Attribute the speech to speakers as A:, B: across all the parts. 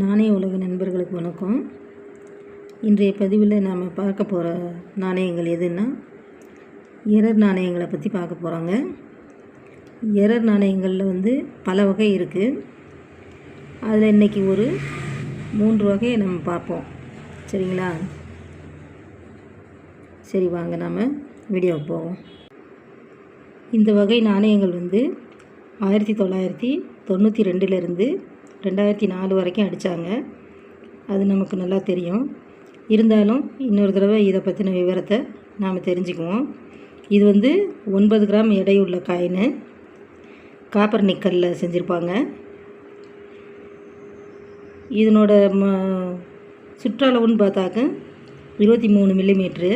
A: நாணய உலக நண்பர்களுக்கு வணக்கம். இன்றைய பதிவில் நாம் பார்க்க போகிற நாணயங்கள் எதுன்னா எரர் நாணயங்களை பற்றி பார்க்க போகிறாங்க. எரர் நாணயங்களில் வந்து பல வகை இருக்குது. அதில் இன்றைக்கி ஒரு மூன்று வகையை நம்ம பார்ப்போம். சரிங்களா? சரி வாங்க நாம் வீடியோவுக்கு போவோம். இந்த வகை நாணயங்கள் வந்து ஆயிரத்தி தொள்ளாயிரத்தி தொண்ணூற்றி ரெண்டுலேருந்து ரெண்டாயிரத்தி நாலு வரைக்கும் அடித்தாங்க அது நமக்கு நல்லா தெரியும். இருந்தாலும் இன்னொரு தடவை இதை பற்றின விவரத்தை நாம் தெரிஞ்சுக்குவோம். இது வந்து ஒன்பது கிராம் எடையுள்ள காயின். காப்பர் நிக்கலில் செஞ்சுருப்பாங்க. இதனோட ம சுற்றளவுன்னு பார்த்தாக்க இருபத்தி மூணு millimetre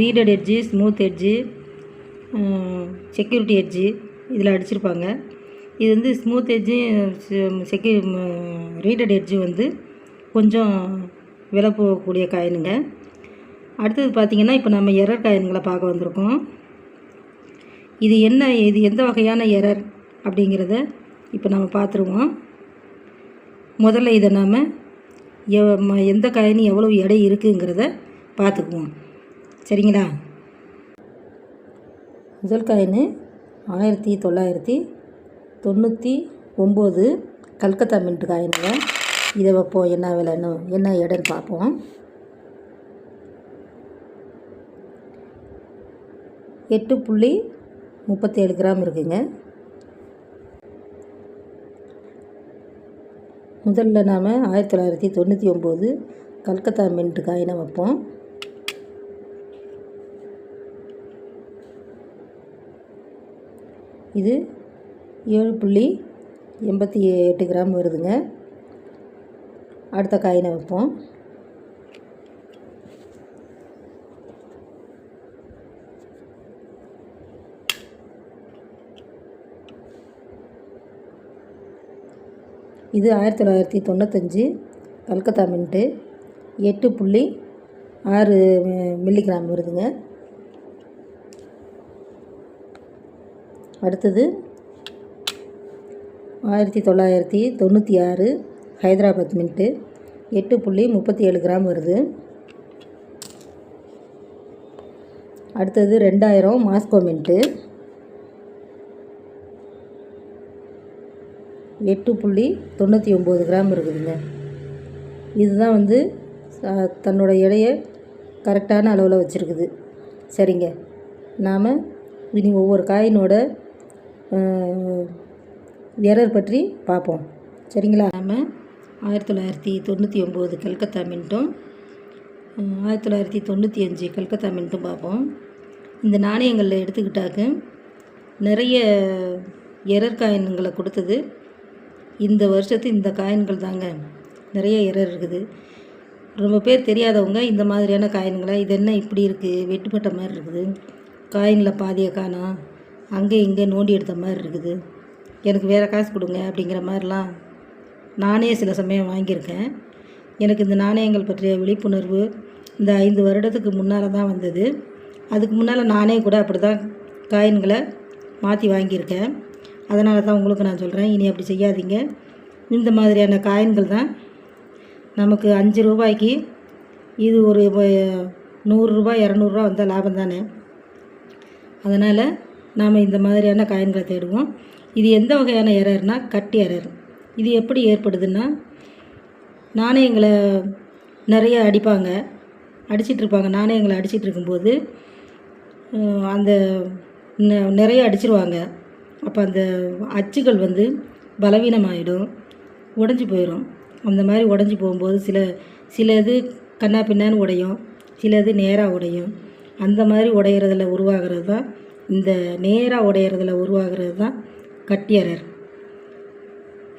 A: reeded edge smooth edge security edge இதில் அடிச்சிருப்பாங்க. இது வந்து ஸ்மூத் எட்ஜு செக்யூ ரீடட் எட்ஜு வந்து கொஞ்சம் விலை போகக்கூடிய காயினுங்க. அடுத்தது பார்த்திங்கன்னா இப்போ நம்ம எரர் காயின்களை பார்க்க வந்திருக்கோம். இது என்ன இது எந்த வகையான எரர் அப்படிங்கிறத இப்போ நம்ம பார்த்துருவோம் முதல்ல இதை நாம் எந்த காயின் எவ்வளோ எடை இருக்குங்கிறத பார்த்துக்குவோம் சரிங்களா? முதல் காயின் ஆயிரத்தி தொள்ளாயிரத்தி தொண்ணூற்றி ஒம்பது கல்கத்தா மின்ட் காயினுங்க இதை வைப்போம். என்ன விலைன்னு என்ன இடம்னு பார்ப்போம். எட்டு புள்ளி முப்பத்தேழு கிராம் இருக்குங்க. முதல்ல நாம் ஆயிரத்தி தொள்ளாயிரத்தி தொண்ணூற்றி ஒம்பது கல்கத்தா மின்ட் காயினை வைப்போம். இது ஏழு புள்ளி எண்பத்தி எட்டு கிராம் வருதுங்க. அடுத்த காயினை வைப்போம். இது ஆயிரத்தி தொள்ளாயிரத்தி தொண்ணூத்தஞ்சு கல்கத்தா மின்ட்டு. எட்டு புள்ளி ஆறு மில்லிகிராம் வருதுங்க. அடுத்தது ஆயிரத்தி தொள்ளாயிரத்தி தொண்ணூற்றி ஆறு ஹைதராபாத் மின்ட்டு. எட்டு புள்ளி முப்பத்தி ஏழு கிராம் வருது. அடுத்தது ரெண்டாயிரம் மாஸ்கோ மின்ட்டு. எட்டு புள்ளி தொண்ணூற்றி ஒம்பது கிராம் இருக்குதுங்க. இதுதான் வந்து தன்னோட எடையை கரெக்டான அளவில் வச்சுருக்குது. சரிங்க. நாம் இனி ஒவ்வொரு காயினோட எரர் பற்றி பார்ப்போம். சரிங்களா? நம்ம ஆயிரத்தி தொள்ளாயிரத்தி தொண்ணூற்றி ஒம்பது கல்கத்தா மின்ட்டும் ஆயிரத்தி தொள்ளாயிரத்தி தொண்ணூற்றி அஞ்சு கல்கத்தா மின்ட்டும் பார்ப்போம். இந்த நாணயங்களில் எடுத்துக்கிட்டாக்க நிறைய எரர் காயின்களை கொடுத்தது. இந்த வருஷத்து இந்த காயின்கள் தாங்க நிறைய எரர் இருக்குது. ரொம்ப பேர் தெரியாதவங்க இந்த மாதிரியான காயின்களை இது என்ன இப்படி இருக்குது வெட்டுப்பட்ட மாதிரி இருக்குது. காயினில் பாதியை காணோம் அங்கே இங்கே நோண்டி எடுத்த மாதிரி இருக்குது. எனக்கு வேறு காசு கொடுங்க அப்படிங்கிற மாதிரிலாம் நானே சில சமயம் வாங்கியிருக்கேன். எனக்கு இந்த நாணயங்கள் பற்றிய விழிப்புணர்வு இந்த ஐந்து வருடத்துக்கு முன்னால் தான் வந்தது. அதுக்கு முன்னால் நானே கூட அப்படி தான் காயின்களை மாற்றி வாங்கியிருக்கேன். அதனால தான் உங்களுக்கு நான் சொல்கிறேன் இனி அப்படி செய்யாதீங்க. இந்த மாதிரியான காயின்கள் தான் நமக்கு அஞ்சு ரூபாய்க்கு இது ஒரு நூறுரூபா இரநூறுவா வந்தால் லாபம் தானே. அதனால் நாம் இந்த மாதிரியான காயின்களை தேடுவோம். இது எந்த வகையான எரர்னா கட் எரர். இது எப்படி ஏற்படுதுன்னா நாணயங்களை நிறைய அடிப்பாங்க. அடிச்சிட்ருப்பாங்க நாணயங்களை அடிச்சிட்டு இருக்கும்போது அந்த நிறைய அடிச்சிருவாங்க. அப்போ அந்த அச்சுகள் வந்து பலவீனமாயிடும். உடஞ்சி போயிடும் அந்த மாதிரி உடஞ்சி போகும்போது சில சில இது கண்ணா பின்னான்னு உடையும். சில இது நேராக உடையும். அந்த மாதிரி உடையிறதில் உருவாகிறது தான் இந்த நேராக உடையிறதில் உருவாகிறது தான் கட்டியரர்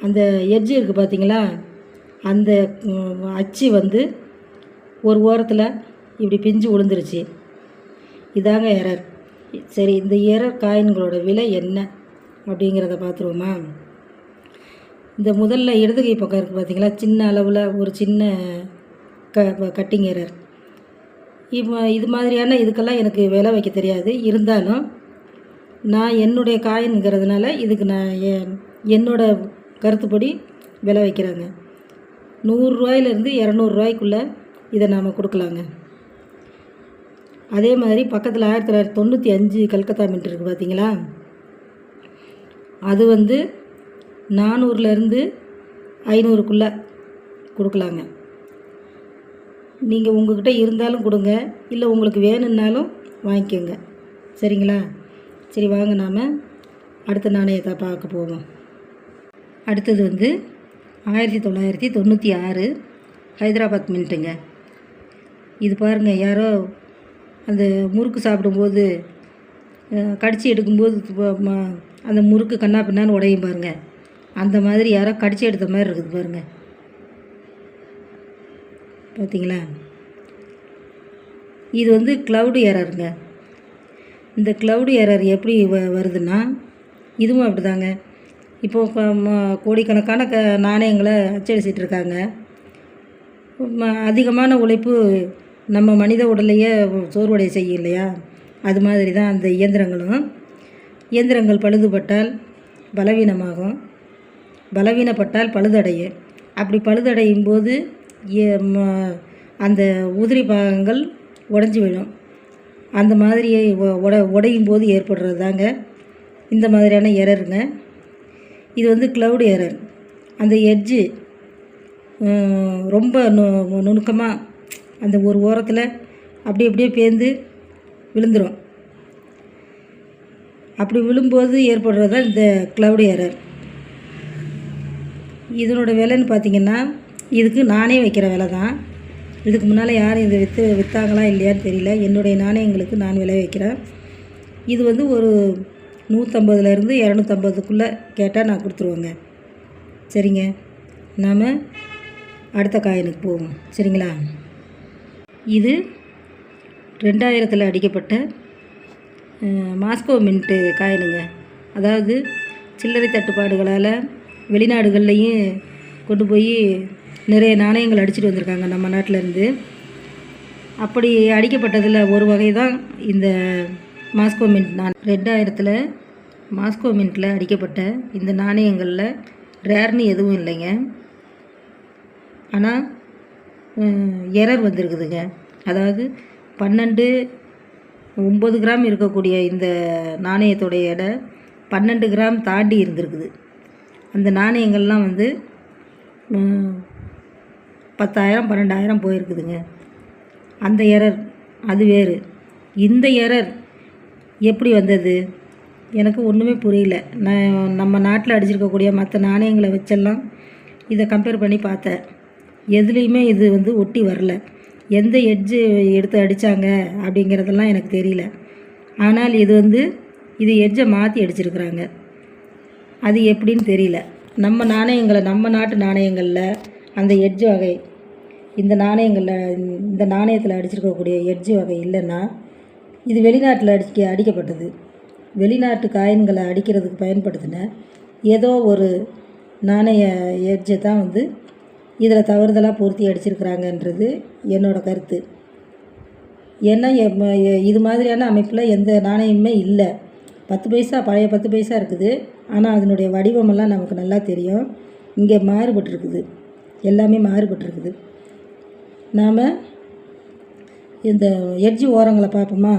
A: அந்த எட்ஜு இருக்குது பார்த்தீங்களா அந்த அச்சு வந்து ஒரு ஓரத்தில் இப்படி பிஞ்சு விழுந்துருச்சு இதாங்க எரர். சரி இந்த எரர் காயின்களோட விலை என்ன அப்படிங்கிறத பார்த்துருவோமா இந்த முதல்ல இடதுகை பக்கம் இருக்குது பார்த்தீங்களா சின்ன அளவில் ஒரு சின்ன க கட்டிங் எரர். இப்போ இது மாதிரியான இதுக்கெல்லாம் எனக்கு விலை வைக்க தெரியாது. இருந்தாலும் நான் என்னுடைய காயின்கிறதுனால இதுக்கு நான் என்னோட கருத்துப்படி விலை வைக்கிறாங்க. நூறுரூவாயிலேருந்து இரநூறுவாய்க்குள்ளே இதை நாம் கொடுக்கலாங்க. அதே மாதிரி பக்கத்தில் ஆயிரத்தி தொள்ளாயிரத்தி தொண்ணூற்றி அஞ்சு கல்கத்தா மின்ட் இருக்குது பார்த்தீங்களா அது வந்து நானூறுலேருந்து ஐநூறுக்குள்ளே கொடுக்கலாங்க. நீங்கள் உங்கள்கிட்ட இருந்தாலும் கொடுங்க இல்லை உங்களுக்கு வேணும்னாலும் வாங்கிக்கோங்க. சரிங்களா? சரி வாங்க நாம் அடுத்த நாணயத்தை பார்க்க போவோம். அடுத்தது வந்து ஆயிரத்தி தொள்ளாயிரத்தி தொண்ணூற்றி ஆறு ஹைதராபாத் மின்ட்டுங்க. இது பாருங்கள் யாரோ அந்த முறுக்கு சாப்பிடும்போது அஹ், கடிச்சு எடுக்கும்போது அந்த முறுக்கு கண்ணா பின்னான்னு உடையும் பாருங்க. அந்த மாதிரி யாரோ கடிச்சு எடுத்த மாதிரி இருக்குது பாருங்கள் பார்த்தீங்களா இது வந்து க்ளவுடு ஏறாருங்க இந்த க்ளவுடு எரர் எப்படி வ வருதுன்னா இதுவும் அப்படிதாங்க. இப்போ இப்போது கோடிக்கணக்கான க நாணயங்களை அச்சடிச்சிட்டு இருக்காங்க அதிகமான உழைப்பு நம்ம மனித உடலையே சோர்வடைய செய்யும் இல்லையா? அது மாதிரி தான் அந்த இயந்திரங்களும். இயந்திரங்கள் பழுதுபட்டால் பலவீனமாகும். பலவீனப்பட்டால் பழுதடையும். அப்படி பழுதடையும் போது ம- அந்த உதிரி பாகங்கள் உடஞ்சி விழும். அந்த மாதிரி உட உடையும் போது ஏற்படுறது தாங்க இந்த மாதிரியான எரருங்க. இது வந்து க்ளவுடு எரர் அந்த எட்ஜு ரொம்ப நு நுணுக்கமாக அந்த ஒரு ஓரத்தில் அப்படி அப்படியே பேர்ந்து விழுந்துடும் அப்படி விழும்போது ஏற்படுறது தான் இந்த க்ளவுடு எரர் இதனோட விலைன்னு பார்த்திங்கன்னா இதுக்கு நானே வைக்கிற விலை தான் இதுக்கு முன்னால் யாரும் இதை விற்று விற்றாங்களா இல்லையான்னு தெரியல. என்னுடைய நாணயங்களுக்கு நான் விலை வைக்கிறேன். இது வந்து ஒரு நூற்றம்பதுலேருந்து இரநூத்தம்பதுக்குள்ளே கேட்டால் நான் கொடுத்துருவேங்க. சரிங்க. நாம் அடுத்த காயினுக்கு போவோம். சரிங்களா? இது ரெண்டாயிரத்தில் அடிக்கப்பட்ட மாஸ்கோ மின்ட்டு காயினுங்க. அதாவது சில்லறை தட்டுப்பாடுகளால் வெளிநாடுகள்லையும் கொண்டு போய் நிறைய நாணயங்கள் அடிச்சிட்டு வந்திருக்காங்க நம்ம நாட்டிலேருந்து. அப்படி அடிக்கப்பட்டதில் ஒரு வகை தான் இந்த மாஸ்கோ மின்ட் நான். ரெண்டாயிரத்தில் மாஸ்கோ மின்ட்டில் அடிக்கப்பட்ட இந்த நாணயங்களில் ரேர்னு எதுவும் இல்லைங்க. ஆனால் எரர் வந்திருக்குதுங்க. அதாவது பன்னெண்டு ஒம்பது கிராம் இருக்கக்கூடிய இந்த நாணயத்தோடைய எடை பன்னெண்டு கிராம் தாண்டி இருந்திருக்குது. அந்த நாணயங்கள்லாம் வந்து பத்தாயிரம் பன்னெண்டாயிரம் போயிருக்குதுங்க. அந்த எரர் அது வேறு. இந்த எரர் எப்படி வந்தது? எனக்கு ஒன்றுமே புரியல. நான் நம்ம நாட்டில் அடிச்சிருக்கக்கூடிய மற்ற நாணயங்களை வச்செல்லாம் இதை கம்பேர் பண்ணி பார்த்தேன். எதுலேயுமே இது வந்து ஒட்டி வரல. எந்த எட்ஜு எடுத்து அடித்தாங்க அப்படிங்கிறதெல்லாம் எனக்கு தெரியல. ஆனால் இது வந்து இது எட்ஜை மாற்றி அடிச்சிருக்கிறாங்க. அது எப்படின்னு தெரியல. நம்ம நாணயங்களை நம்ம நாட்டு நாணயங்களில் அந்த எட்ஜ் வகை இந்த நாணயங்களில் இந்த நாணயத்தில் அடிச்சிருக்கக்கூடிய எட்ஜு வகை இல்லைன்னா இது வெளிநாட்டில் அடிக்க அடிக்கப்பட்டது. வெளிநாட்டு காயின்களை அடிக்கிறதுக்கு பயன்படுத்தின ஏதோ ஒரு நாணய எட்ஜை தான் வந்து இதில் தவறுதலாக பொருத்தி அடிச்சிருக்கிறாங்கன்றது என்னோடய கருத்து. ஏன்னா எ- இது மாதிரியான அமைப்பில் எந்த நாணயமுமே இல்லை. பத்து பைசா பழைய பத்து பைசா இருக்குது. ஆனால் அதனுடைய வடிவமெல்லாம் நமக்கு நல்லா தெரியும். இங்கே மாறுபட்டிருக்குது. எல்லாமே மாறுபட்டிருக்குது. நாம் இந்த எட்ஜி ஓரங்களை பார்ப்போமா?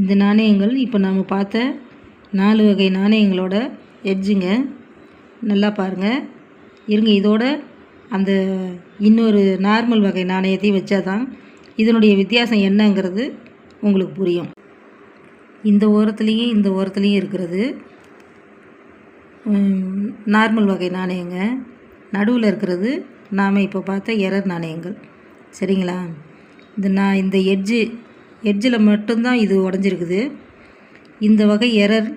A: இந்த நாணயங்கள் இப்போ நாம் பார்த்த நாலு வகை நாணயங்களோட எட்ஜுங்க. நல்லா பாருங்கள் இருங்க இதோட அந்த இன்னொரு நார்மல் வகை நாணயத்தையும் வச்சாதான் இதனுடைய வித்தியாசம் என்னங்கிறது உங்களுக்கு புரியும். இந்த ஓரத்துலேயும் இந்த ஓரத்துலேயும் இருக்கிறது. நார்மல் வகை நாணயங்க. நடுவில் இருக்கிறது நாம் இப்போ பார்த்த எரர் நாணயங்கள். சரிங்களா? இந்த நான் இந்த எட்ஜு எட்ஜில் மட்டும்தான் இது உடஞ்சிருக்குது. இந்த வகை எரர்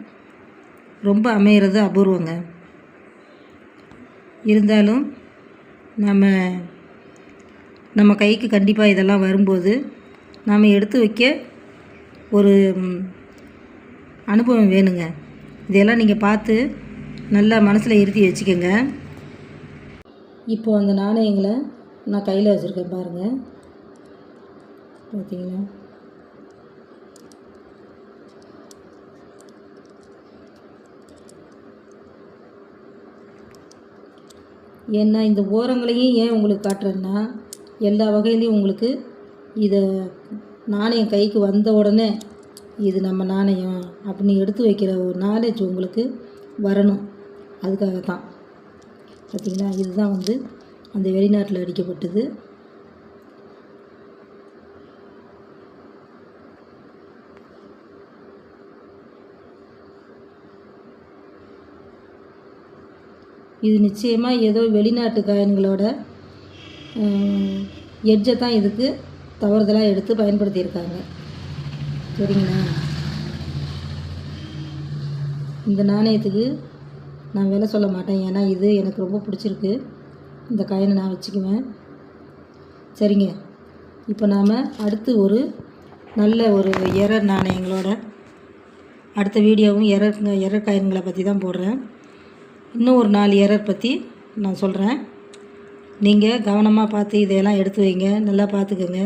A: ரொம்ப அமையிறது அபூர்வங்க. இருந்தாலும் நம்ம நம்ம கைக்கு கண்டிப்பாக இதெல்லாம் வரும்போது நாம் எடுத்து வைக்க ஒரு அனுபவம் வேணுங்க. இதெல்லாம் நீங்கள் பார்த்து நல்லா மனசில் இருத்தி வச்சுக்கோங்க. இப்போது அந்த நாணயங்களை நான் கையில் வச்சுருக்கேன் பாருங்கள் பார்த்தீங்களா ஏன்னா இந்த ஓரங்களையும் ஏன் உங்களுக்கு காட்டுறேன்னா எல்லா வகையிலையும் உங்களுக்கு இதை நாணயம் கைக்கு வந்த உடனே இது நம்ம நாணயம் அப்படின்னு எடுத்து வைக்கிற ஒரு நாலேஜ் உங்களுக்கு வரணும். அதுக்காக தான் பார்த்திங்களா? இதுதான் வந்து அந்த வெளிநாட்டில் அடிக்கப்பட்டது. இது நிச்சயமாக ஏதோ வெளிநாட்டு காயின்களோட எட்ஜை தான் இதுக்கு தவறுதலாக எடுத்து பயன்படுத்தியிருக்காங்க. சரிங்களா? இந்த நாணயத்துக்கு நான் விலை சொல்ல மாட்டேன். ஏன்னா இது எனக்கு ரொம்ப பிடிச்சிருக்கு. இந்த காயினை நான் வச்சுக்குவேன். சரிங்க. இப்போ நாம் அடுத்து ஒரு நல்ல ஒரு எரர் நாணயங்களோட அடுத்த வீடியோவும் எரர் எரர் காயின்களை பற்றி தான் போடுறேன். இன்னும் ஒரு நாலு எரர் பற்றி நான் சொல்கிறேன் நீங்கள் கவனமாக பார்த்து இதையெல்லாம் எடுத்து வைங்க. நல்லா பார்த்துக்கோங்க.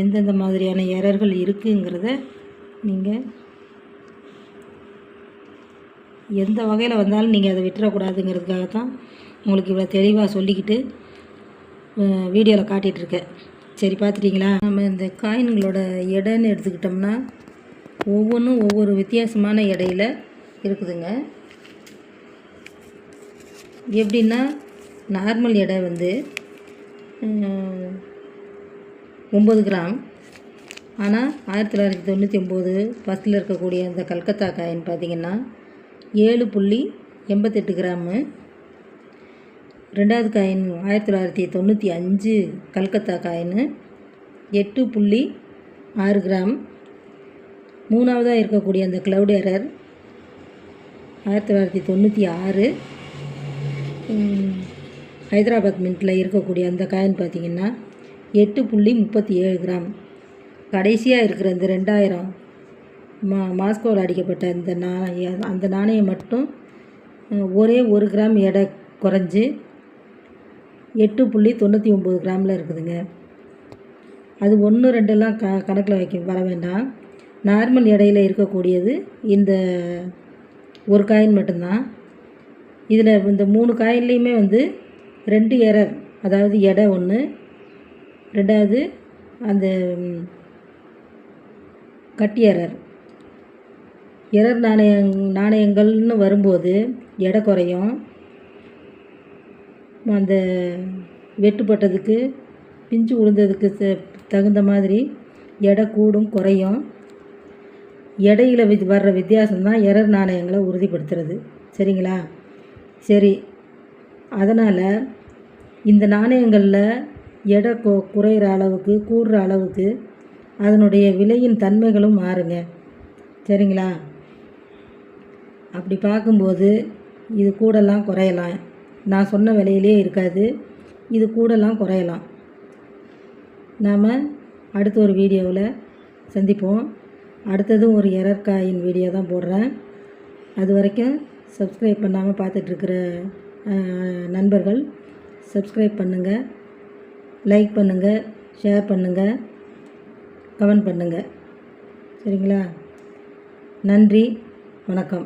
A: எந்தெந்த மாதிரியான எரர்கள் இருக்குங்கிறத நீங்கள் எந்த வகையில் வந்தாலும் நீங்கள் அதை விட்டுறக்கூடாதுங்கிறதுக்காக தான் உங்களுக்கு இவ்வளோ தெளிவாக சொல்லிக்கிட்டு வீடியோவில் காட்டிகிட்ருக்கேன் சரி பார்த்துட்டிங்களா? நம்ம இந்த காயின்களோட எடைன்னு எடுத்துக்கிட்டோம்னா ஒவ்வொன்றும் ஒவ்வொரு வித்தியாசமான எடையில் இருக்குதுங்க. எப்படின்னா நார்மல் எடை வந்து ஒம்பது கிராம். ஆனால் ஆயிரத்தி தொள்ளாயிரத்தி தொண்ணூற்றி ஒம்பது ஃபஸ்ட்டில் இருக்கக்கூடிய அந்த கல்கத்தா காயின் பார்த்திங்கன்னா ஏழு புள்ளி எண்பத்தெட்டு கிராமு. ரெண்டாவது காயின் ஆயிரத்தி தொள்ளாயிரத்தி தொண்ணூற்றி அஞ்சு கல்கத்தா காயின் எட்டு புள்ளி ஆறு கிராம். மூணாவதாக இருக்கக்கூடிய அந்த க்ளவுட் எரர் ஆயிரத்தி தொள்ளாயிரத்தி தொண்ணூற்றி ஆறு. ஹைதராபாத் மின்ட்டில் இருக்கக்கூடிய அந்த காயின் பார்த்திங்கன்னா எட்டு புள்ளி முப்பத்தி ஏழு கிராம். கடைசியாக இருக்கிற இந்த ரெண்டாயிரம் மா மாஸ்கோவில் அடிக்கப்பட்ட இந்த நாணயம் அந்த நாணயம் மட்டும் ஒரே ஒரு கிராம் எடை குறைஞ்சி எட்டு புள்ளி தொண்ணூற்றி ஒம்பது கிராமில் இருக்குதுங்க. அது ஒன்று ரெண்டெல்லாம் க கணக்கில் வைக்க வர வேண்டாம். நார்மல் எடையில் இருக்கக்கூடியது இந்த ஒரு காயின் மட்டும்தான். இதில் இந்த மூணு காயின்லேயுமே வந்து ரெண்டு எரர் அதாவது எடை ஒன்று ரெண்டாவது அந்த கட்டியரர் எரர் நாணய நாணயங் நாணயங்கள்னு வரும்போது எடை குறையும். அந்த வெட்டுப்பட்டதுக்கு பிஞ்சு உளுந்ததுக்கு தகுந்த மாதிரி எடை கூடும் குறையும். எடையில் வி வர்ற வித்தியாசம்தான் எரர் நாணயங்களை உறுதிப்படுத்துறது. சரிங்களா? சரி. அதனால் இந்த நாணயங்களில் எடை கொ குறையிற அளவுக்கு கூடுற அளவுக்கு அதனுடைய விலையின் தன்மைகளும் மாறுங்க. சரிங்களா? அப்படி பார்க்கும்போது இது கூடலாம் குறையலாம். நான் சொன்ன விலையிலே இருக்காது. இது கூடலாம் குறையலாம். நாம் அடுத்த ஒரு வீடியோவில் சந்திப்போம். அடுத்ததும் ஒரு எரர் காயின் வீடியோ தான் போடுறேன். அது வரைக்கும் சப்ஸ்கிரைப் பண்ணாமல் பார்த்துட்ருக்கிற நண்பர்கள் சப்ஸ்கிரைப் பண்ணுங்கள் லைக் பண்ணுங்கள் ஷேர் பண்ணுங்கள் கமெண்ட் பண்ணுங்கள் சரிங்களா? நன்றி வணக்கம்.